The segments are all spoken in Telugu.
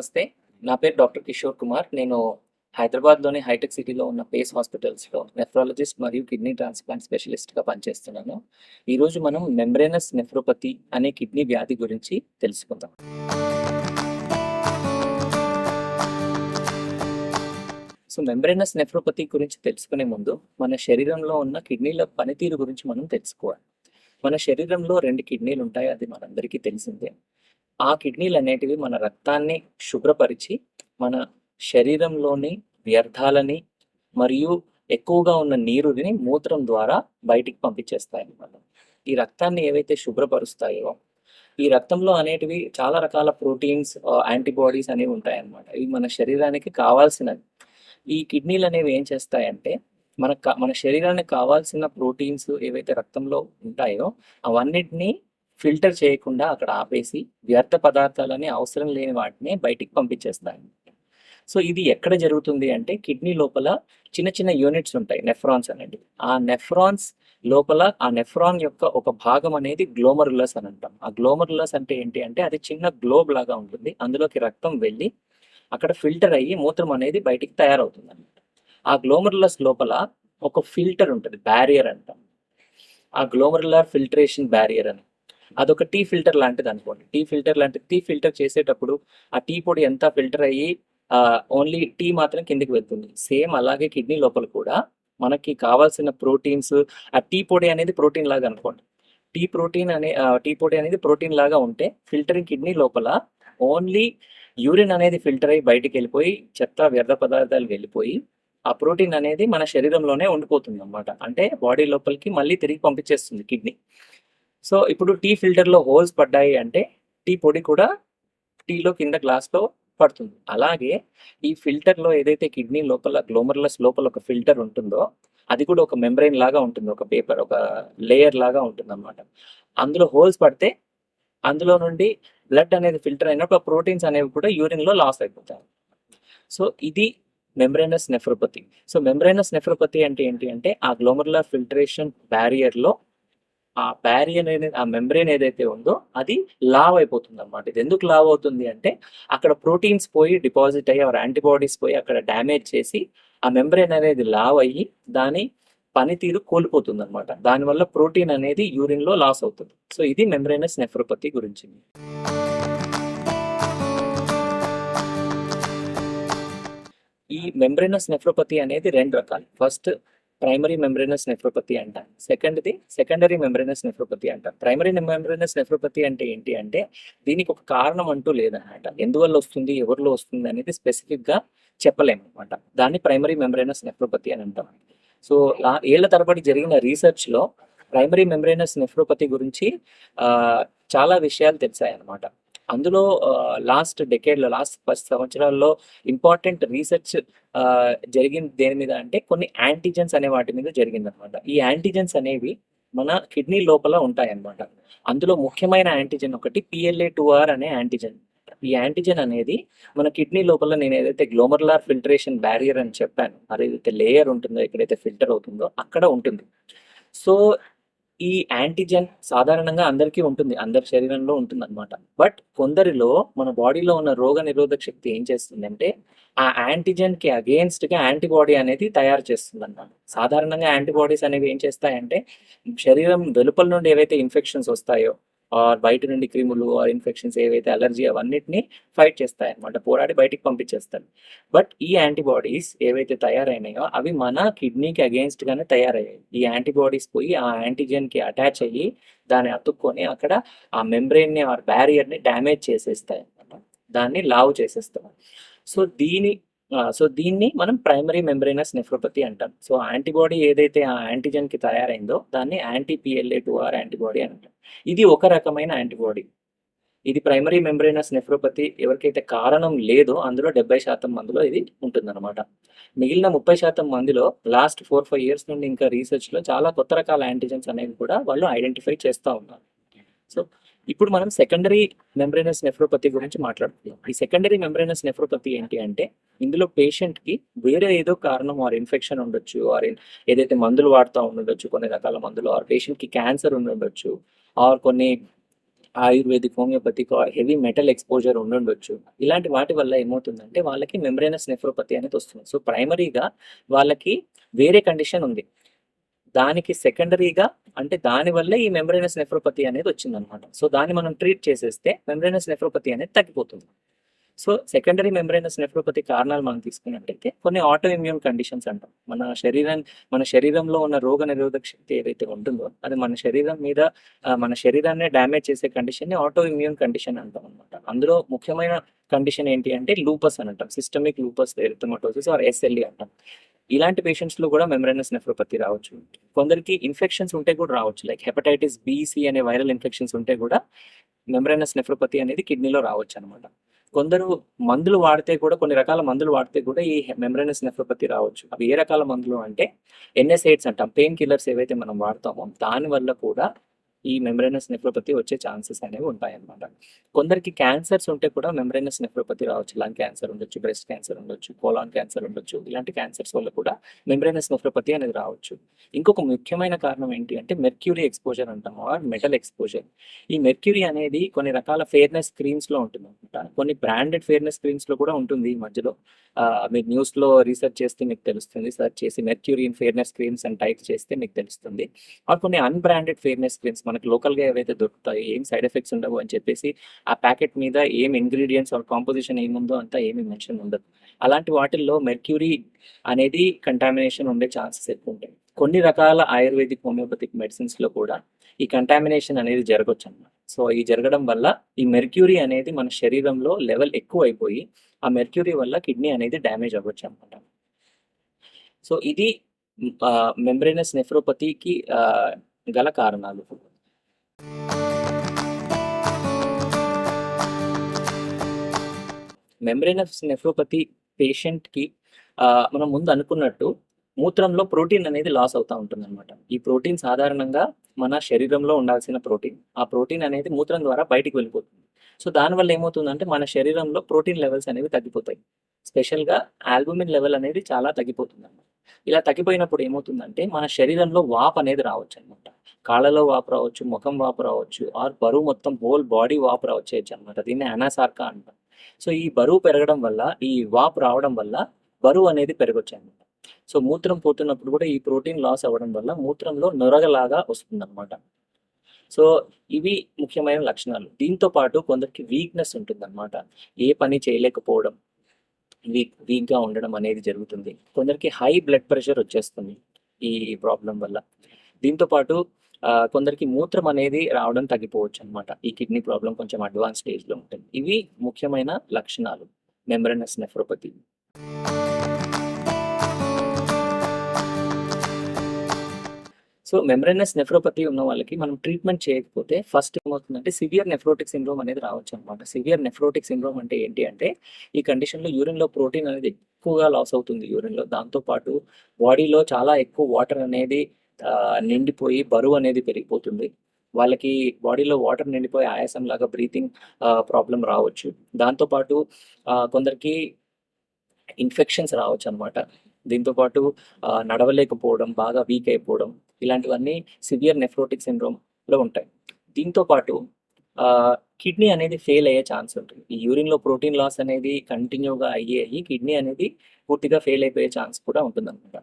నమస్తే. నా పేరు డాక్టర్ కిషోర్ కుమార్. నేను హైదరాబాద్లోని హైటెక్ సిటీలో ఉన్న పేస్ హాస్పిటల్స్లో నెఫ్రాలజిస్ట్ మరియు కిడ్నీ ట్రాన్స్ప్లాంట్ స్పెషలిస్ట్గా పనిచేస్తున్నాను. ఈరోజు మనం మెంబ్రేనస్ నెఫ్రోపతి అనే కిడ్నీ వ్యాధి గురించి తెలుసుకుందాం. సో మెంబ్రేనస్ నెఫ్రోపతి గురించి తెలుసుకునే ముందు మన శరీరంలో ఉన్న కిడ్నీల పనితీరు గురించి మనం తెలుసుకోవాలి. మన శరీరంలో రెండు కిడ్నీలు ఉంటాయి అది మనందరికీ తెలిసిందే. ఆ కిడ్నీలు అనేటివి మన రక్తాన్ని శుభ్రపరిచి మన శరీరంలోని వ్యర్థాలని మరియు ఎక్కువగా ఉన్న నీరుని మూత్రం ద్వారా బయటికి పంపించేస్తాయి అన్నమాట. ఈ రక్తాన్ని ఏవైతే శుభ్రపరుస్తాయో ఈ రక్తంలో అనేటివి చాలా రకాల ప్రోటీన్స్ యాంటీబాడీస్ అనేవి ఉంటాయన్నమాట. ఇవి మన శరీరానికి కావాల్సినవి. ఈ కిడ్నీలు అనేవి ఏం చేస్తాయంటే మన మన శరీరానికి కావాల్సిన ప్రోటీన్స్ ఏవైతే రక్తంలో ఉంటాయో అవన్నిటిని ఫిల్టర్ చేయకుండా అక్కడ ఆపేసి వ్యర్థ పదార్థాలని అవసరం లేని వాటిని బయటికి పంపించేస్తాయి. సో ఇది ఎక్కడ జరుగుతుంది అంటే కిడ్నీ లోపల చిన్న చిన్న యూనిట్స్ ఉంటాయి నెఫ్రాన్స్ అనేది ఆ నెఫ్రాన్స్ లోపల ఆ నెఫ్రాన్ యొక్క ఒక భాగం అనేది గ్లోమరులస్ అని అంటాం. ఆ గ్లోమరులస్ అంటే ఏంటి అంటే అది చిన్న గ్లోబ్ లాగా ఉంటుంది. అందులోకి రక్తం వెళ్ళి అక్కడ ఫిల్టర్ అయ్యి మూత్రం అనేది బయటికి తయారవుతుంది అనమాట ఆ గ్లోమరులస్ లోపల ఒక ఫిల్టర్ ఉంటుంది బ్యారియర్ అంటాం. ఆ గ్లోమరులర్ ఫిల్టరేషన్ బ్యారియర్ అని. అదొక టీ ఫిల్టర్ లాంటిది అనుకోండి టీ ఫిల్టర్ లాంటిది టీ ఫిల్టర్ చేసేటప్పుడు ఆ టీ పొడి ఎంత ఫిల్టర్ అయ్యి ఓన్లీ టీ మాత్రం కిందికి వెళ్తుంది. సేమ్ అలాగే కిడ్నీ లోపల కూడా మనకి కావాల్సిన ప్రోటీన్స్ ఆ టీ పొడి అనేది ప్రోటీన్ లాగా అనుకోండి. టీ ప్రోటీన్ అనే టీ పొడి అనేది ప్రోటీన్ లాగా ఉంటే ఫిల్టరింగ్ కిడ్నీ లోపల ఓన్లీ యూరిన్ అనేది ఫిల్టర్ అయ్యి బయటికి వెళ్ళిపోయి చెత్త వ్యర్థ పదార్థాలు వెళ్ళిపోయి ఆ ప్రోటీన్ అనేది మన శరీరంలోనే ఉండిపోతుంది అన్నమాట అంటే బాడీ లోపలికి మళ్ళీ తిరిగి పంపించేస్తుంది కిడ్నీ. సో ఇప్పుడు టీ ఫిల్టర్లో హోల్స్ పడ్డాయి అంటే టీ పొడి కూడా టీలో కింద గ్లాస్లో పడుతుంది. అలాగే ఈ ఫిల్టర్లో ఏదైతే కిడ్నీ లోపల గ్లోమర్లస్ లోపల ఒక ఫిల్టర్ ఉంటుందో అది కూడా ఒక మెంబ్రెయిన్ లాగా ఉంటుంది ఒక పేపర్ ఒక లేయర్ లాగా ఉంటుంది అనమాట అందులో హోల్స్ పడితే అందులో నుండి బ్లడ్ అనేది ఫిల్టర్ అయినప్పుడు ప్రోటీన్స్ అనేవి కూడా యూరిన్లో లాస్ అయిపోతాయి. సో ఇది membranous nephropathy. So membranous nephropathy అంటే ఏంటి అంటే ఆ గ్లోమర్లర్ ఫిల్టరేషన్ బ్యారియర్లో ఆ బ్యారియర్ అనేది ఆ మెంబ్రెయిన్ ఏదైతే ఉందో అది లావ్ అయిపోతుంది అనమాట ఇది ఎందుకు లావ్ అవుతుంది అంటే అక్కడ ప్రోటీన్స్ పోయి డిపాజిట్ అయ్యి ఆర్ యాంటీబాడీస్ పోయి అక్కడ డ్యామేజ్ చేసి ఆ మెంబ్రెయిన్ అనేది లావ్ అయ్యి దాని పనితీరు కోల్పోతుంది అనమాట దానివల్ల ప్రోటీన్ అనేది యూరిన్లో లాస్ అవుతుంది. సో ఇది మెంబ్రెయినస్ నెఫ్రోపతి గురించి. ఈ మెంబ్రెనస్ నెఫ్రోపతి అనేది రెండు రకాలు. ఫస్ట్ ప్రైమరీ మెంబ్రేనస్ నెఫ్రోపతి అంట. సెకండ్ది సెకండరీ మెంబ్రేనస్ నెఫ్రోపతి అంట. ప్రైమరీ మెంబ్రేనస్ నెఫ్రోపతి అంటే ఏంటి అంటే దీనికి ఒక కారణం అంటూ లేదన్నమాట. ఎందువల్ల వస్తుంది ఎవరిలో వస్తుంది అనేది స్పెసిఫిక్గా చెప్పలేము అనమాట దాన్ని ప్రైమరీ మెంబ్రేనస్ నెఫ్రోపతి అని అంటాం. సో ఏళ్ళ తరబడి జరిగిన రీసెర్చ్లో ప్రైమరీ మెంబ్రేనస్ నెఫ్రోపతి గురించి చాలా విషయాలు తెలిసాయి అనమాట అందులో లాస్ట్ డెకేడ్లో లాస్ట్ పది సంవత్సరాల్లో ఇంపార్టెంట్ రీసెర్చ్ జరిగింది దేని మీద అంటే కొన్ని యాంటీజెన్స్ అనే వాటి మీద జరిగింది అనమాట ఈ యాంటీజెన్స్ అనేవి మన కిడ్నీ లోపల ఉంటాయి అన్నమాట అందులో ముఖ్యమైన యాంటీజెన్ ఒకటి పిఎల్ఏ టూ ఆర్ అనే యాంటీజెన్ ఈ యాంటీజెన్ అనేది మన కిడ్నీ లోపల నేను ఏదైతే గ్లోమర్లార్ ఫిల్టరేషన్ బ్యారియర్ అని చెప్పాను మరి ఏదైతే లేయర్ ఉంటుందో ఎక్కడైతే ఫిల్టర్ అవుతుందో అక్కడ ఉంటుంది. సో ఈ యాంటీజెన్ సాధారణంగా అందరికీ ఉంటుంది అందరి శరీరంలో ఉంటుంది అనమాట బట్ కొందరిలో మన బాడీలో ఉన్న రోగ నిరోధక శక్తి ఏం చేస్తుందంటే ఆ యాంటీజెన్కి అగేన్స్ట్గా యాంటీబాడీ అనేది తయారు చేస్తుంది అన్నమాట సాధారణంగా యాంటీబాడీస్ అనేవి ఏం చేస్తాయంటే శరీరం వెలుపల నుండి ఏవైతే ఇన్ఫెక్షన్స్ వస్తాయో ఆర్ బయట నుండి క్రిములు ఆర్ ఇన్ఫెక్షన్స్ ఏవైతే అలర్జీ అవన్నిటిని ఫైట్ చేస్తాయి అనమాట పోరాడి బయటికి పంపించేస్తాయి. బట్ ఈ యాంటీబాడీస్ ఏవైతే తయారైనాయో అవి మన కిడ్నీకి అగేన్స్ట్ గానే తయారయ్యాయి. ఈ యాంటీబాడీస్ పోయి ఆ యాంటీజెన్కి అటాచ్ అయ్యి దాన్ని అతుక్కొని అక్కడ ఆ మెంబ్రెయిన్ని ఆర్ బ్యారియర్ని డ్యామేజ్ చేసేస్తాయి అన్నమాట దాన్ని లావు చేసేస్తాం సో దీని సో దీన్ని మనం ప్రైమరీ మెంబ్రేనస్ నెఫ్రోపతి అంటాం. సో యాంటీబాడీ ఏదైతే ఆ యాంటీజెన్కి తయారైందో దాన్ని anti PLA two R antibody అని అంటాం. ఇది ఒక రకమైన యాంటీబాడీ. ఇది ప్రైమరీ మెంబ్రేనస్ నెఫ్రోపతి ఎవరికైతే కారణం లేదో అందులో డెబ్బై శాతం మందిలో ఇది ఉంటుందన్నమాట. మిగిలిన ముప్పై శాతం మందిలో లాస్ట్ ఫోర్ ఫైవ్ ఇయర్స్ నుండి ఇంకా రీసెర్చ్లో చాలా కొత్త రకాల యాంటీజెన్స్ అనేవి కూడా వాళ్ళు ఐడెంటిఫై చేస్తూ ఉన్నారు. సో ఇప్పుడు మనం సెకండరీ మెంబ్రేనస్ నెఫ్రోపతి గురించి మాట్లాడుతున్నాం ఈ సెకండరీ మెంబ్రేనస్ నెఫ్రోపతి ఏంటి అంటే ఇందులో పేషెంట్కి వేరే ఏదో కారణం ఆర్ ఇన్ఫెక్షన్ ఉండొచ్చు ఆర్ ఏదైతే మందులు వాడుతూ ఉండొచ్చు కొన్ని రకాల మందులు ఆర్ పేషెంట్కి క్యాన్సర్ ఉండొచ్చు ఆర్ కొన్ని ayurvedic homeopathic heavy metal exposure ఉండొచ్చు. ఇలాంటి వాటి వల్ల ఏమవుతుందంటే వాళ్ళకి మెమ్బ్రేనస్ నెఫ్రోపతి అనేది వస్తుంది. సో ప్రైమరీగా వాళ్ళకి వేరే కండిషన్ ఉంది. దానికి సెకండరీగా అంటే దాని వల్ల ఈ మెమ్బ్రేనస్ నెఫ్రోపతి అనేది వచ్చిందనమాట సో దాన్ని మనం ట్రీట్ చేసేస్తే మెమ్బ్రేనస్ నెఫ్రోపతి అనేది తగ్గిపోతుంది. సో సెకండరీ మెమ్బ్రేనస్ నెఫ్రోపతి కారణాలు మనం తీసుకున్నట్టయితే కొన్ని ఆటో ఇమ్యూన్ కండిషన్స్ అంటాం. మన శరీరం మన శరీరంలో ఉన్న రోగ నిరోధక శక్తి ఏదైతే ఉంటుందో అది మన శరీరం మీద మన శరీరాన్ని డ్యామేజ్ చేసే కండిషన్ని ఆటో ఇమ్యూన్ కండిషన్ అంటాం అనమాట అందులో ముఖ్యమైన కండిషన్ ఏంటి అంటే లూపస్ అని అంటాం. Systemic lupus erythematosus or SLE అంటాం. ఇలాంటి పేషెంట్స్లో కూడా మెమరైనస్ నెఫ్రోపతి రావచ్చు. కొందరికి ఇన్ఫెక్షన్స్ ఉంటే కూడా రావచ్చు. లైక్ హెపటైటిస్ బిసి అనే వైరల్ ఇన్ఫెక్షన్స్ ఉంటే కూడా మెమరైనస్ నెఫ్రోపతి అనేది కిడ్నీలో రావచ్చు అనమాట కొందరు మందులు వాడితే కూడా కొన్ని రకాల మందులు వాడితే కూడా ఈ మెమరైనస్ నెఫ్రోపతి రావచ్చు. అవి ఏ రకాల మందులు అంటే ఎన్ఎస్ఐడ్స్ అంటాం. పెయిన్ కిల్లర్స్ ఏవైతే మనం వాడతామో దాని వల్ల కూడా ఈ మెమ్బ్రేనస్ నెఫ్రోపతి వచ్చే ఛాన్సెస్ అనేవి ఉంటాయన్నమాట. కొందరికి క్యాన్సర్స్ ఉంటే కూడా మెమ్బ్రేనస్ నెఫ్రోపతి రావచ్చు. లంగ్ క్యాన్సర్ ఉండొచ్చు బ్రెస్ట్ క్యాన్సర్ ఉండొచ్చు కోలాన్ క్యాన్సర్ ఉండొచ్చు. ఇలాంటి క్యాన్సర్స్ వల్ల కూడా మెమ్బ్రేనస్ నెఫ్రోపతి అనేది రావచ్చు. ఇంకొక ముఖ్యమైన కారణం ఏంటి అంటే మెర్క్యూరీ ఎక్స్పోజర్ అంటాము ఆర్ మెటల్ ఎక్స్పోజర్ ఈ మెర్క్యూరీ అనేది కొన్ని రకాల ఫేర్నెస్ క్రీమ్స్లో ఉంటుంది అనమాట కొన్ని బ్రాండెడ్ ఫేర్నెస్ క్రీమ్స్లో కూడా ఉంటుంది ఈ మధ్యలో. మీరు న్యూస్లో రీసెర్చ్ చేస్తే మీకు తెలుస్తుంది. సర్చ్ చేసి మెర్క్యూరీ ఇన్ ఫేర్నెస్ క్రీమ్స్ అని టైప్ చేస్తే మీకు తెలుస్తుంది. ఆ కొన్ని అన్బ్రాండెడ్ ఫేర్నెస్ క్రీమ్స్ మనకి లోకల్గా ఏవైతే దొరుకుతాయి ఏం సైడ్ ఎఫెక్ట్స్ ఉండవు అని చెప్పేసి ఆ ప్యాకెట్ మీద ఏం ఇంగ్రీడియంట్స్ ఆర్ కాంపోజిషన్ ఏముందో అంతా ఏమి మెన్షన్ ఉండదు. అలాంటి వాటిల్లో మెర్క్యూరీ అనేది కంటామినేషన్ ఉండే ఛాన్సెస్ ఎక్కువ ఉంటాయి. కొన్ని రకాల ఆయుర్వేదిక్ హోమియోపతిక్ మెడిసిన్స్లో కూడా ఈ కంటామినేషన్ అనేది జరగవచ్చు అన్నమాట సో ఈ జరగడం వల్ల ఈ మెర్క్యూరీ అనేది మన శరీరంలో లెవెల్ ఎక్కువ అయిపోయి ఆ మెర్క్యూరీ వల్ల కిడ్నీ అనేది డ్యామేజ్ అవ్వచ్చు అనమాట సో ఇది మెంబ్రేనస్ నెఫ్రోపతికి గల కారణాలు. మెంబ్రేనస్ నెఫ్రోపతి పేషెంట్కి మనం ముందు అనుకున్నట్టు మూత్రంలో ప్రోటీన్ అనేది లాస్ అవుతూ ఉంటుంది అనమాట ఈ ప్రోటీన్ సాధారణంగా మన శరీరంలో ఉండాల్సిన ప్రోటీన్. ఆ ప్రోటీన్ అనేది మూత్రం ద్వారా బయటికి వెళ్ళిపోతుంది. సో దానివల్ల ఏమవుతుందంటే మన శరీరంలో ప్రోటీన్ లెవెల్స్ అనేవి తగ్గిపోతాయి. స్పెషల్గా ఆల్బుమిన్ లెవెల్ అనేది చాలా తగ్గిపోతుంది అనమాట ఇలా తగ్గిపోయినప్పుడు ఏమవుతుందంటే మన శరీరంలో వాప్ అనేది రావచ్చు అనమాట కాళ్ళలో వాపు రావచ్చు ముఖం వాపు రావచ్చు ఆర్ బరువు మొత్తం హోల్ బాడీ వాపు రావచ్చు అనమాట దీన్ని అనాసార్కా అంటాం. సో ఈ బరువు పెరగడం వల్ల ఈ వాపు రావడం వల్ల బరువు అనేది పెరగొచ్చు అనమాట సో మూత్రం పోతున్నప్పుడు కూడా ఈ ప్రోటీన్ లాస్ అవ్వడం వల్ల మూత్రంలో నొరగలాగా వస్తుంది అనమాట సో ఇవి ముఖ్యమైన లక్షణాలు. దీంతో పాటు కొందరికి వీక్నెస్ ఉంటుంది అనమాట ఏ పని చేయలేకపోవడం వీక్ వీక్గా ఉండడం అనేది జరుగుతుంది. కొందరికి హై బ్లడ్ ప్రెషర్ వచ్చేస్తుంది ఈ ప్రాబ్లం వల్ల. దీంతో పాటు కొందరికి మూత్రం అనేది రావడం తగ్గిపోవచ్చు అనమాట ఈ కిడ్నీ ప్రాబ్లం కొంచెం అడ్వాన్స్ స్టేజ్లో ఉంటుంది. ఇవి ముఖ్యమైన లక్షణాలు. Membranous nephropathy so membranous nephropathy ఉన్న వాళ్ళకి మనం ట్రీట్మెంట్ చేయకపోతే ఫస్ట్ ఏమవుతుందంటే సివియర్ నెఫ్రోటిక్ సిండ్రోమ్ అనేది రావచ్చు అనమాట సివియర్ నెఫ్రోటిక్ సిండ్రోమ్ అంటే ఏంటి అంటే ఈ కండిషన్లో యూరిన్లో ప్రోటీన్ అనేది ఎక్కువగా లాస్ అవుతుంది. యూరిన్లో దాంతోపాటు బాడీలో చాలా ఎక్కువ వాటర్ అనేది నిండిపోయి బరువు అనేది పెరిగిపోతుంది. వాళ్ళకి బాడీలో వాటర్ నిండిపోయి ఆయాసం లాగా బ్రీతింగ్ ప్రాబ్లం రావచ్చు. దాంతోపాటు కొందరికి ఇన్ఫెక్షన్స్ రావచ్చు అనమాట దీంతోపాటు నడవలేకపోవడం బాగా వీక్ అయిపోవడం ఇలాంటివన్నీ సివియర్ నెఫ్రోటిక్ సిండ్రోమ్లో ఉంటాయి. దీంతో పాటు కిడ్నీ అనేది ఫెయిల్ అయ్యే ఛాన్స్ ఉంటుంది. ఈ యూరిన్లో ప్రోటీన్ లాస్ అనేది కంటిన్యూగా అయ్యి అయ్యి కిడ్నీ అనేది పూర్తిగా ఫెయిల్ అయిపోయే ఛాన్స్ కూడా ఉంటుంది అనమాట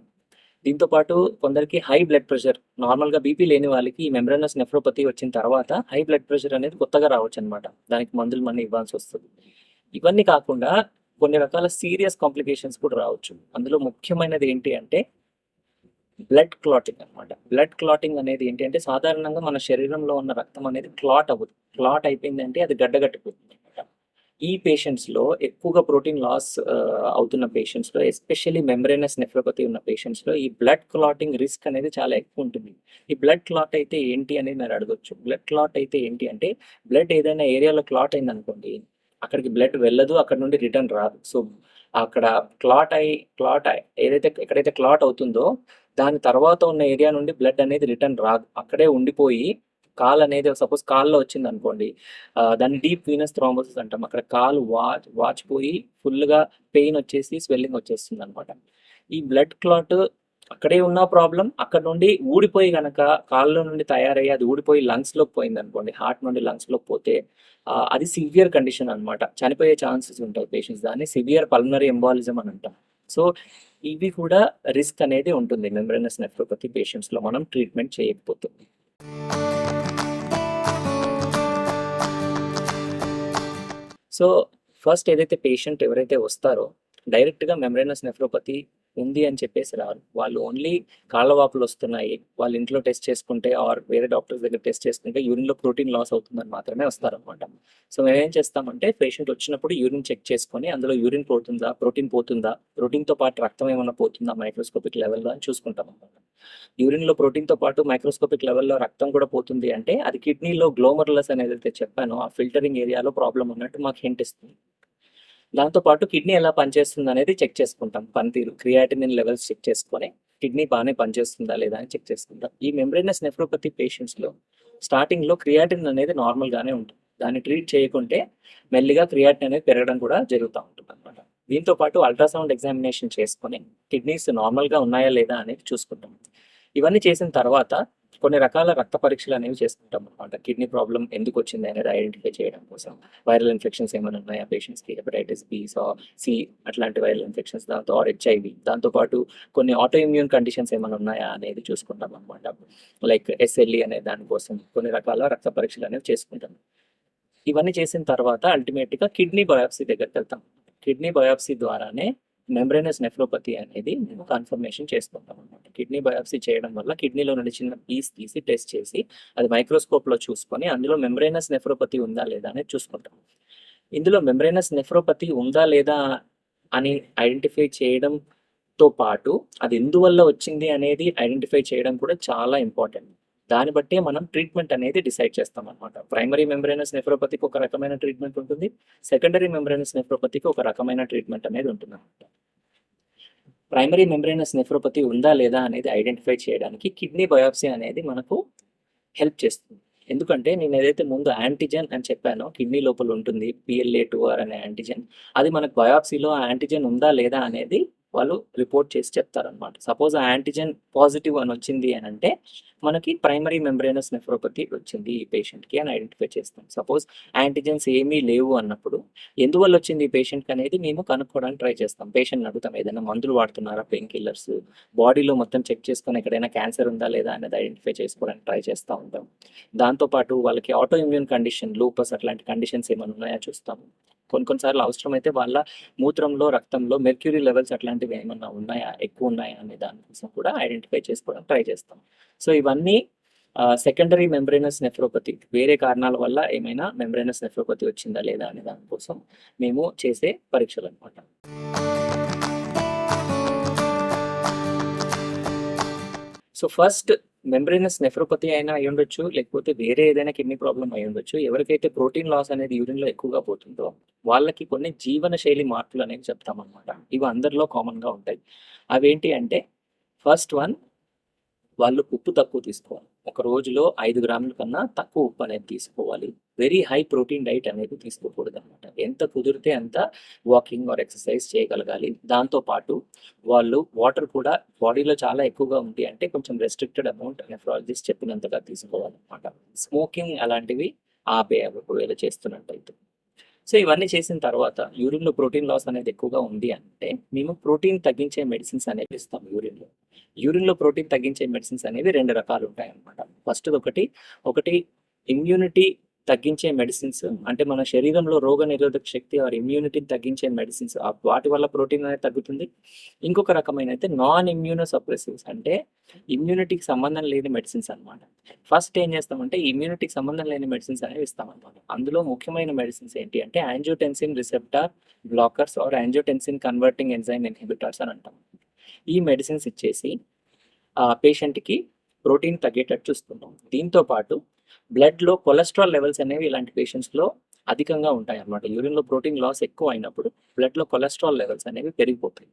దీంతో పాటు కొందరికి హై బ్లడ్ ప్రెషర్ నార్మల్గా బీపీ లేని వాళ్ళకి ఈ మెంబ్రనస్ నెఫ్రోపతి వచ్చిన తర్వాత హై బ్లడ్ ప్రెషర్ అనేది కొత్తగా రావచ్చు అనమాట దానికి మందులు మనీ ఇవ్వాల్సి వస్తుంది. ఇవన్నీ కాకుండా కొన్ని రకాల సీరియస్ కాంప్లికేషన్స్ కూడా రావచ్చు. అందులో ముఖ్యమైనది ఏంటి అంటే బ్లడ్ క్లాటింగ్ అన్నమాట. బ్లడ్ క్లాటింగ్ అనేది ఏంటి అంటే సాధారణంగా మన శరీరంలో ఉన్న రక్తం అనేది క్లాట్ అవ్వదు. క్లాట్ అయిపోయిందంటే అది గడ్డగట్టిపోతుంది అనమాట ఈ పేషెంట్స్లో ఎక్కువగా ప్రోటీన్ లాస్ అవుతున్న పేషెంట్స్లో ఎస్పెషల్లీ మెంబ్రేనస్ నెఫ్రోపతి ఉన్న పేషెంట్స్లో ఈ బ్లడ్ క్లాటింగ్ రిస్క్ అనేది చాలా ఎక్కువ ఉంటుంది. ఈ బ్లడ్ క్లాట్ అయితే ఏంటి అనేది మీరు అడగొచ్చు. బ్లడ్ క్లాట్ అయితే ఏంటి అంటే బ్లడ్ ఏదైనా ఏరియాలో క్లాట్ అయిందనుకోండి అక్కడికి బ్లడ్ వెళ్ళదు అక్కడ నుండి రిటర్న్ రాదు. సో అక్కడ క్లాట్ అయి క్లాట్ అయి ఏదైతే ఎక్కడైతే క్లాట్ అవుతుందో దాని తర్వాత ఉన్న ఏరియా నుండి బ్లడ్ అనేది రిటర్న్ రాదు. అక్కడే ఉండిపోయి కాల్ అనేది సపోజ్ కాల్లో వచ్చింది అనుకోండి దాన్ని డీప్ వీనస్ థ్రాంబోసిస్ అంటాం. అక్కడ కాలు వాచ్ వాచిపోయి ఫుల్గా పెయిన్ వచ్చేసి స్వెల్లింగ్ వచ్చేస్తుంది అనమాట ఈ బ్లడ్ క్లాట్ అక్కడే ఉన్న ప్రాబ్లం అక్కడ నుండి ఊడిపోయి గనక కాళ్ళలో నుండి తయారయ్యి అది ఊడిపోయి లంగ్స్ పోయింది అనుకోండి హార్ట్ నుండి లంగ్స్లోకి పోతే అది సివియర్ కండిషన్ అనమాట చనిపోయే ఛాన్సెస్ ఉంటాయి పేషెంట్స్ దాన్ని. సివియర్ పల్మనరీ ఎంబాలిజం అని అంటాం. సో ఇవి కూడా రిస్క్ అనేది ఉంటుంది మెంబ్రెనస్ నెఫ్రోపతి పేషెంట్స్లో. మనం ట్రీట్మెంట్ చేయకపోతుంది సో ఫస్ట్ ఏదైతే పేషెంట్ ఎవరైతే వస్తారో డైరెక్ట్గా మెమ్బ్రేనస్ నెఫ్రోపతి ఉంది అని చెప్పేసి రారు వాళ్ళు ఓన్లీ కాళ్ళ వాపులు వస్తున్నాయి. వాళ్ళ ఇంట్లో టెస్ట్ చేసుకుంటే ఆర్ వేరే డాక్టర్స్ దగ్గర టెస్ట్ చేసుకుంటే యూరిన్లో ప్రోటీన్ లాస్ అవుతుందని మాత్రమే వస్తారనమాట సో మేము ఏం చేస్తామంటే పేషెంట్ వచ్చినప్పుడు యూరిన్ చెక్ చేసుకొని అందులో యూరిన్ పోతుందా ప్రోటీన్ పోతుందా ప్రోటీన్తో పాటు రక్తం ఏమైనా పోతుందా మైక్రోస్కోపిక్ లెవెల్లో అని చూసుకుంటాం అనమాట యూరిన్లో ప్రోటీన్తో పాటు మైక్రోస్కోపిక్ లెవెల్లో రక్తం కూడా పోతుంది అంటే అది కిడ్నీలో గ్లోమర్లస్ అనేది అయితే చెప్పానో ఆ ఫిల్టరింగ్ ఏరియాలో ప్రాబ్లం ఉన్నట్టు మాకు హింట్ ఇస్తుంది. దాంతో పాటు కిడ్నీ ఎలా పనిచేస్తుంది అనేది చెక్ చేసుకుంటాం. పనితీరు క్రియాటినిన్ లెవెల్స్ చెక్ చేసుకొని కిడ్నీ బాగానే పనిచేస్తుందా లేదా అని చెక్ చేసుకుంటాం. ఈ మెంబ్రేనస్ నెఫ్రోపతి పేషెంట్స్లో స్టార్టింగ్లో క్రియాటిన్ అనేది నార్మల్గానే ఉంటుంది. దాన్ని ట్రీట్ చేయకుంటే మెల్లిగా క్రియాటిన్ అనేది పెరగడం కూడా జరుగుతూ ఉంటుంది అనమాట దీంతో పాటు అల్ట్రాసౌండ్ ఎగ్జామినేషన్ చేసుకొని కిడ్నీస్ నార్మల్గా ఉన్నాయా లేదా అనేది చూసుకుంటాం. ఇవన్నీ చేసిన తర్వాత కొన్ని రకాల రక్త పరీక్షలు అనేవి చేసుకుంటాం అనమాట కిడ్నీ ప్రాబ్లం ఎందుకు వచ్చింది అనేది ఐడెంటిఫై చేయడం కోసం. వైరల్ ఇన్ఫెక్షన్స్ ఏమైనా ఉన్నాయా పేషెంట్స్కి? హెపటైటిస్ బి సో సి అట్లాంటి వైరల్ ఇన్ఫెక్షన్స్ దాంతో ఆర్ హెచ్ఐవి దాంతోపాటు కొన్ని ఆటో ఇమ్యూన్ కండిషన్స్ ఏమైనా ఉన్నాయా అనేది చూసుకుంటాం అనమాట లైక్ ఎస్ఎల్ఈ అనే దానికోసం కొన్ని రకాల రక్త పరీక్షలు అనేవి చేసుకుంటాం. ఇవన్నీ చేసిన తర్వాత అల్టిమేట్గా కిడ్నీ బయాప్సీ దగ్గరికి వెళ్తాం. కిడ్నీ బయాప్సీ ద్వారానే మెంబ్రేనస్ నెఫ్రోపతి అనేది కన్ఫర్మేషన్ చేసుకుంటాం అనమాట కిడ్నీ బయాప్సీ చేయడం వల్ల కిడ్నీలో నుండి చిన్న పీస్ తీసి టెస్ట్ చేసి అది మైక్రోస్కోప్లో చూసుకొని అందులో మెంబ్రేనస్ నెఫ్రోపతి ఉందా లేదా అనేది చూసుకుంటాం. ఇందులో మెంబ్రేనస్ నెఫ్రోపతి ఉందా లేదా అని ఐడెంటిఫై చేయడం తో పాటు అది ఎందువల్ల వచ్చింది అనేది ఐడెంటిఫై చేయడం కూడా చాలా ఇంపార్టెంట్. దాన్ని బట్టే మనం ట్రీట్మెంట్ అనేది డిసైడ్ చేస్తాం అనమాట ప్రైమరీ మెంబ్రేనస్ నెఫ్రోపతికి ఒక రకమైన ట్రీట్మెంట్ ఉంటుంది. సెకండరీ మెంబ్రేనస్ నెఫ్రోపతికి ఒక రకమైన ట్రీట్మెంట్ అనేది ఉంటుంది అనమాట ప్రైమరీ మెంబ్రేనస్ నెఫ్రోపతి ఉందా లేదా అనేది ఐడెంటిఫై చేయడానికి కిడ్నీ బయాప్సీ అనేది మనకు హెల్ప్ చేస్తుంది. ఎందుకంటే నేను ఏదైతే ముందు యాంటీజెన్ అని చెప్పానో కిడ్నీ లోపల ఉంటుంది పిఎల్ఏ టూ ఆర్ అనే యాంటీజెన్ అది మనకు బయాప్సీలో ఆ యాంటీజెన్ ఉందా లేదా అనేది వాళ్ళు రిపోర్ట్ చేసి చెప్తారనమాట సపోజ్ ఆ యాంటీజెన్ పాజిటివ్ అని వచ్చింది అని అంటే మనకి ప్రైమరీ మెంబ్రేనస్ నెఫ్రోపతి వచ్చింది ఈ పేషెంట్కి అని ఐడెంటిఫై చేస్తాం. సపోజ్ యాంటీజెన్స్ ఏమీ లేవు అన్నప్పుడు ఎందువల్ల వచ్చింది ఈ పేషెంట్కి అనేది మేము కనుక్కోవడానికి ట్రై చేస్తాం. పేషెంట్ అడుగుతాం ఏదైనా మందులు వాడుతున్నారా? Pain killers? బాడీలో మొత్తం చెక్ చేసుకొని ఎక్కడైనా క్యాన్సర్ ఉందా లేదా అనేది ఐడెంటిఫై చేసుకోవడానికి ట్రై చేస్తూ ఉంటాం. దాంతోపాటు వాళ్ళకి ఆటో ఇమ్యూన్ కండిషన్ లూపస్ అట్లాంటి కండిషన్స్ ఏమైనా ఉన్నాయా చూస్తాము. కొన్ని కొన్నిసార్లు అవసరమైతే వాళ్ళ మూత్రంలో రక్తంలో మెర్క్యూరీ లెవెల్స్ అట్లాంటివి ఏమన్నా ఉన్నాయా? ఎక్కువ ఉన్నాయా అనే దానికోసం కూడా ఐడెంటిఫై చేసుకోవడం ట్రై చేస్తాం. సో ఇవన్నీ సెకండరీ మెంబ్రేనస్ నెఫ్రోపతి వేరే కారణాల వల్ల ఏమైనా మెంబ్రేనస్ నెఫ్రోపతి వచ్చిందా లేదా అనే దానికోసం మేము చేసే పరీక్షలు అనమాట సో ఫస్ట్ మెంబ్రేనస్ నెఫ్రోపతి అయినా అయి ఉండొచ్చు లేకపోతే వేరే ఏదైనా కిడ్నీ ప్రాబ్లం అయి ఉండొచ్చు. ఎవరికైతే ప్రోటీన్ లాస్ అనేది యూరిన్లో ఎక్కువగా పోతుందో వాళ్ళకి కొన్ని జీవన శైలి మార్పులు అనేవి చెప్తామన్నమాట. ఇవి అందరిలో కామన్గా ఉంటాయి. అవేంటి అంటే ఫస్ట్ వన్ వాళ్ళు ఉప్పు తక్కువ తీసుకోవాలి. ఒక రోజులో ఐదు గ్రాముల కన్నా తక్కువ ఉప్పు అనేది తీసుకోవాలి. వెరీ హై ప్రోటీన్ డైట్ అనేది తీసుకోకూడదు అనమాట ఎంత కుదిరితే అంత వాకింగ్ ఆర్ ఎక్సర్సైజ్ చేయగలగాలి. దాంతో పాటు వాళ్ళు వాటర్ కూడా బాడీలో చాలా ఎక్కువగా ఉంది అంటే కొంచెం రెస్ట్రిక్టెడ్ అమౌంట్ నెఫ్రాలజిస్ట్ చెప్పినంతగా తీసుకోవాలన్నమాట. స్మోకింగ్ అలాంటివి ఆపే ఒకవేళ చేస్తున్నట్టయితే. సో ఇవన్నీ చేసిన తర్వాత యూరిన్లో ప్రోటీన్ లాస్ అనేది ఎక్కువగా ఉంది అంటే మేము ప్రోటీన్ తగ్గించే మెడిసిన్స్ అనేవి ఇస్తాం యూరిన్లో. యూరిన్లో ప్రోటీన్ తగ్గించే మెడిసిన్స్ అనేవి రెండు రకాలు ఉంటాయి అనమాట ఫస్ట్ ఒకటి ఒకటి ఇమ్యూనిటీ తగ్గించే మెడిసిన్స్ అంటే మన శరీరంలో రోగ నిరోధక శక్తి ఆర్ ఇమ్యూనిటీని తగ్గించే మెడిసిన్స్ వాటి వల్ల ప్రోటీన్ అనేది తగ్గుతుంది. ఇంకొక రకమైన అయితే నాన్ ఇమ్యూనో సప్రెసివ్స్ అంటే ఇమ్యూనిటీకి సంబంధం లేని మెడిసిన్స్ అన్నమాట. ఫస్ట్ ఏం చేస్తామంటే ఇమ్యూనిటీకి సంబంధం లేని మెడిసిన్స్ అనేవి ఇస్తామన్నమాట. అందులో ముఖ్యమైన మెడిసిన్స్ ఏంటి అంటే angiotensin receptor blockers or angiotensin converting enzyme inhibitors అని అంటాం. ఈ మెడిసిన్స్ ఇచ్చేసి ఆ పేషెంట్కి ప్రోటీన్ తగ్గేటట్టు చూస్తున్నాం. దీంతో పాటు బ్లడ్లో కొలెస్ట్రాల్ లెవెల్స్ అనేవి ఇలాంటి పేషెంట్స్లో అధికంగా ఉంటాయి అన్నమాట యూరిన్లో ప్రోటీన్ లాస్ ఎక్కువ అయినప్పుడు బ్లడ్లో కొలెస్ట్రాల్ లెవెల్స్ అనేవి పెరిగిపోతాయి.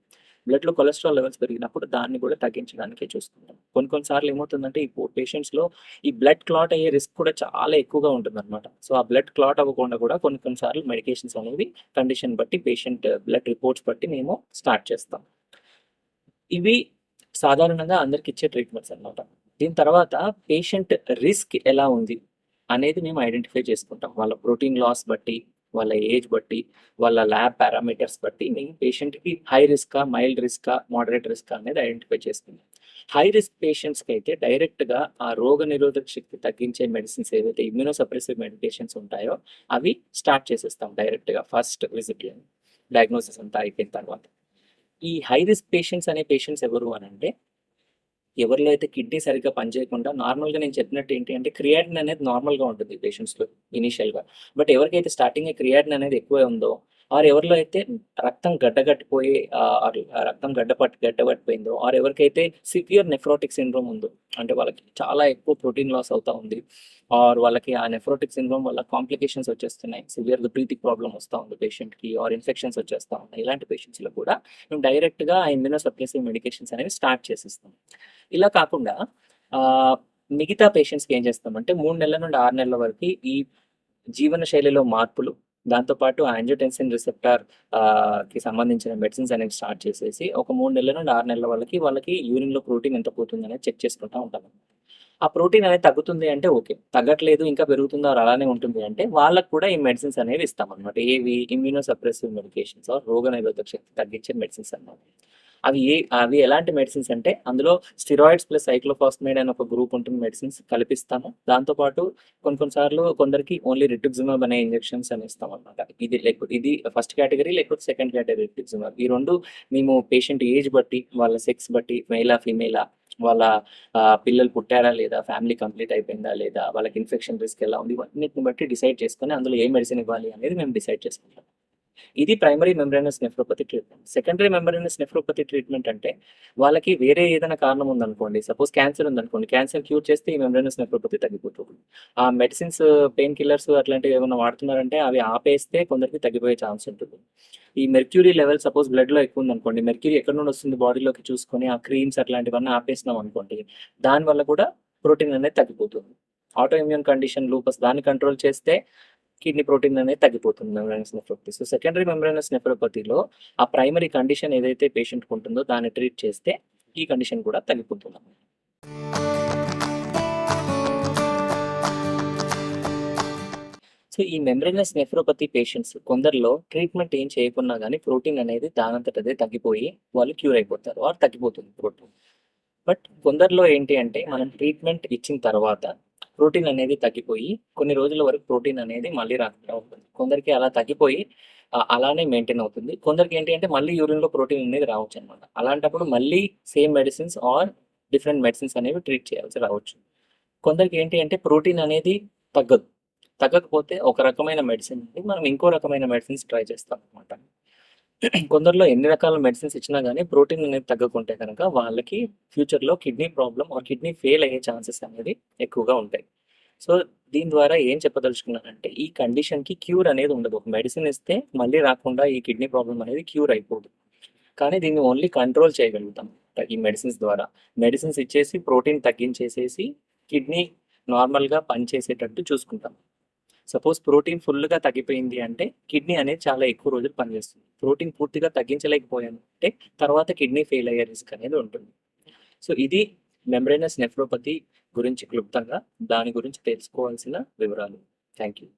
బ్లడ్లో కొలెస్ట్రాల్ లెవెల్స్ పెరిగినప్పుడు దాన్ని కూడా తగ్గించడానికే చూసుకుంటాం. కొన్ని కొన్నిసార్లు ఏమవుతుందంటే ఈ పేషెంట్స్లో ఈ బ్లడ్ క్లాట్ అయ్యే రిస్క్ కూడా చాలా ఎక్కువగా ఉంటుంది అనమాట సో ఆ బ్లడ్ క్లాట్ అవ్వకుండా కూడా కొన్ని కొన్నిసార్లు మెడికేషన్స్ అనేవి కండిషన్ బట్టి పేషెంట్ బ్లడ్ రిపోర్ట్స్ బట్టి మేము స్టార్ట్ చేస్తాం. ఇవి సాధారణంగా అందరికి ఇచ్చే ట్రీట్మెంట్స్ అన్నమాట. దీని తర్వాత పేషెంట్ రిస్క్ ఎలా ఉంది అనేది మేము ఐడెంటిఫై చేసుకుంటాం. వాళ్ళ ప్రోటీన్ లాస్ బట్టి వాళ్ళ ఏజ్ బట్టి వాళ్ళ ల్యాబ్ పారామీటర్స్ బట్టి మేము పేషెంట్కి హై రిస్కా మైల్డ్ రిస్కా మోడరేట్ రిస్కా అనేది ఐడెంటిఫై చేసుకుంటాం. హై రిస్క్ పేషెంట్స్కి అయితే డైరెక్ట్గా ఆ రోగ నిరోధక శక్తి తగ్గించే మెడిసిన్స్ ఏవైతే ఇమ్యూనోసప్రెసివ్ మెడికేషన్స్ ఉంటాయో అవి స్టార్ట్ చేసేస్తాం డైరెక్ట్గా ఫస్ట్ విజిట్లో డయాగ్నోసిస్ అంతా అయిపోయిన తర్వాత. ఈ హై రిస్క్ పేషెంట్స్ అనే పేషెంట్స్ ఎవరు అని అంటే ఎవరిలో అయితే కిడ్నీ సరిగ్గా పనిచేయకుండా నార్మల్గా నేను చెప్పినట్టు ఏంటి అంటే క్రియాటిన్ అనేది నార్మల్గా ఉంటుంది పేషెంట్స్లో ఇనీషియల్గా బట్ ఎవరికైతే స్టార్టింగ్ క్రియాటిన్ అనేది ఎక్కువ ఉందో ఆరు ఎవరిలో అయితే రక్తం గడ్డగట్టిపోయి రక్తం గడ్డ పట్టి గడ్డగట్టిపోయిందో గడ్డపట్టిపోయిందో ఆర్ ఎవరికైతే సివియర్ నెఫ్రోటిక్ సిండ్రోమ్ ఉందో అంటే వాళ్ళకి చాలా ఎక్కువ ప్రోటీన్ లాస్ అవుతా ఉంది ఆర్ వాళ్ళకి ఆ నెఫ్రోటిక్ సిండ్రోమ్ వల్ల కాంప్లికేషన్స్ వచ్చేస్తున్నాయి సివియర్ బ్రీతింగ్ ప్రాబ్లమ్ వస్తూ ఉంది పేషెంట్కి ఆర్ ఇన్ఫెక్షన్స్ వచ్చేస్తూ ఉన్నాయి ఇలాంటి పేషెంట్స్లో కూడా మేము డైరెక్ట్గా ఆ ఇమ్యూనో సప్రెసివ్ మెడికేషన్స్ అనేవి స్టార్ట్ చేసేస్తాం. ఇలా కాకుండా మిగతా పేషెంట్స్కి ఏం చేస్తామంటే మూడు నెలల నుండి ఆరు నెలల వరకు ఈ జీవన శైలిలో మార్పులు దాంతోపాటు ఆంజియోటెన్సిన్ రిసెప్టార్కి సంబంధించిన మెడిసిన్స్ అనేవి స్టార్ట్ చేసేసి ఒక మూడు నెలల నుండి ఆరు నెలల వాళ్ళకి వాళ్ళకి యూరిన్లో ప్రోటీన్ ఎంత పోతుంది అనేది చెక్ చేసుకుంటా ఉంటాం ఆ ప్రోటీన్ అనేది తగ్గుతుంది అంటే ఓకే తగ్గట్లేదు ఇంకా పెరుగుతుందో అలానే ఉంటుంది అంటే వాళ్ళకు కూడా ఈ మెడిసిన్స్ అనేవి ఇస్తాం అనమాట ఏవి? ఇమ్యూనో సప్రెసివ్ మెడికేషన్స్ రోగ నిరోధక శక్తి తగ్గించే మెడిసిన్స్ అన్నమాట. అవి ఏ అవి ఎలాంటి మెడిసిన్స్ అంటే అందులో స్టిరాయిడ్స్ ప్లస్ సైక్లోఫాస్మైడ్ అనే ఒక గ్రూప్ ఉంటుంది మెడిసిన్స్ కల్పిస్తాము. దాంతోపాటు కొన్ని కొన్నిసార్లు కొందరికి ఓన్లీ రిటుక్సిమబ్ అనే ఇంజెక్షన్స్ అని ఇస్తాం అనమాట ఇది లేకపోతే ఇది ఫస్ట్ కేటగిరీ లేకపోతే సెకండ్ కేటగిరీ రిటుక్సిమబ్ ఈ రెండు మేము పేషెంట్ ఏజ్ బట్టి వాళ్ళ సెక్స్ బట్టి మేలా ఫీమేలా వాళ్ళ పిల్లలు పుట్టారా లేదా ఫ్యామిలీ కంప్లీట్ అయిపోయిందా లేదా వాళ్ళకి ఇన్ఫెక్షన్ రిస్క్ ఎలా ఉంది ఇవన్నిటిని బట్టి డిసైడ్ చేసుకొని అందులో ఏ మెడిసిన్ ఇవ్వాలి అనేది మేము డిసైడ్ చేసుకుంటాం ఇది primary membranous nephropathy treatment secondary membranous nephropathy treatment అంటే వాళ్ళకి వేరే ఏదైనా కారణం ఉందనుకోండి సపోజ్ క్యాన్సర్ ఉందనుకోండి క్యాన్సర్ క్యూర్ చేస్తే ఈ మెంబ్రేనస్ నెఫ్రోపతి తగ్గిపోతుంది. ఆ మెడిసిన్స్ పెయిన్ కిల్లర్స్ అట్లాంటివి ఏమైనా వాడుతున్నారంటే అవి ఆపేస్తే కొందరికి తగ్గిపోయే ఛాన్స్ ఉంటుంది. ఈ మెర్క్యూరీ లెవెల్ సపోజ్ బ్లడ్లో ఎక్కువ ఉందనుకోండి మెర్క్యూరీ ఎక్కడ నుండి వస్తుంది బాడీలోకి చూసుకొని ఆ క్రీమ్స్ అట్లాంటివన్నీ ఆపేసినాం అనుకోండి దానివల్ల కూడా ప్రోటీన్ అనేది తగ్గిపోతుంది. ఆటో ఇమ్యూన్ కండిషన్ లూపస్ దాన్ని కంట్రోల్ చేస్తే కిడ్నీ ప్రోటీన్ అనేది తగ్గిపోతుంది membranous nephropathy. So secondary membranous నెఫ్రోపతిలో ఆ ప్రైమరీ కండిషన్ ఏదైతే పేషెంట్ ఉంటుందో దాన్ని ట్రీట్ చేస్తే ఈ కండిషన్ కూడా తగ్గిపోతుంది సో ఈ మెంబ్రేనస్ నెఫ్రోపతి పేషెంట్స్ కొందరిలో ట్రీట్మెంట్ ఏం చేయకున్నా కానీ ప్రోటీన్ అనేది దానంతటదే తగ్గిపోయి వాళ్ళు క్యూర్ అయిపోతారు. వారు తగ్గిపోతుంది ప్రోటీన్. బట్ కొందరిలో ఏంటి అంటే మనం ట్రీట్మెంట్ ఇచ్చిన తర్వాత ప్రోటీన్ అనేది తగ్గిపోయి కొన్ని రోజుల వరకు ప్రోటీన్ అనేది మళ్ళీ రాకుండా ఉంటుంది. కొందరికి అలా తగ్గిపోయి అలానే మెయింటైన్ అవుతుంది. కొందరికి ఏంటి అంటే మళ్ళీ యూరిన్లో ప్రోటీన్ అనేది రావచ్చు అనమాట అలాంటప్పుడు మళ్ళీ same medicines or different medicines అనేవి ట్రీట్ చేయాల్సి రావచ్చు. కొందరికి ఏంటి అంటే ప్రోటీన్ అనేది తగ్గదు. తగ్గకపోతే ఒక రకమైన మెడిసిన్ మనం ఇంకో రకమైన మెడిసిన్స్ ట్రై చేస్తాం అనమాట కొందరిలో ఎన్ని రకాల మెడిసిన్స్ ఇచ్చినా కానీ ప్రోటీన్ అనేది తగ్గకుంటే కనుక వాళ్ళకి ఫ్యూచర్లో kidney problem or kidney fail అయ్యే ఛాన్సెస్ అనేది ఎక్కువగా ఉంటాయి. సో దీని ద్వారా ఏం చెప్పదలుచుకున్నానంటే ఈ కండిషన్కి క్యూర్ అనేది ఉండదు. ఒక మెడిసిన్ ఇస్తే మళ్ళీ రాకుండా ఈ కిడ్నీ ప్రాబ్లం అనేది క్యూర్ అయిపోదు. కానీ దీన్ని ఓన్లీ కంట్రోల్ చేయగలుగుతాం ఈ మెడిసిన్స్ ద్వారా. మెడిసిన్స్ ఇచ్చేసి ప్రోటీన్ తగ్గించేసేసి కిడ్నీ నార్మల్గా పనిచేసేటట్టు చూసుకుంటాం. సపోజ్ ప్రోటీన్ ఫుల్గా తగ్గిపోయింది అంటే కిడ్నీ అనేది చాలా ఎక్కువ రోజులు పనిచేస్తుంది. ప్రోటీన్ పూర్తిగా తగ్గించలేకపోయాను అంటే తర్వాత కిడ్నీ ఫెయిల్ అయ్యే రిస్క్ అనేది ఉంటుంది. సో ఇది మెంబ్రేనస్ నెఫ్రోపతి గురించి క్లుప్తంగా. దాని గురించి తెలుసుకోవాల్సిన వివరాలు. Thank you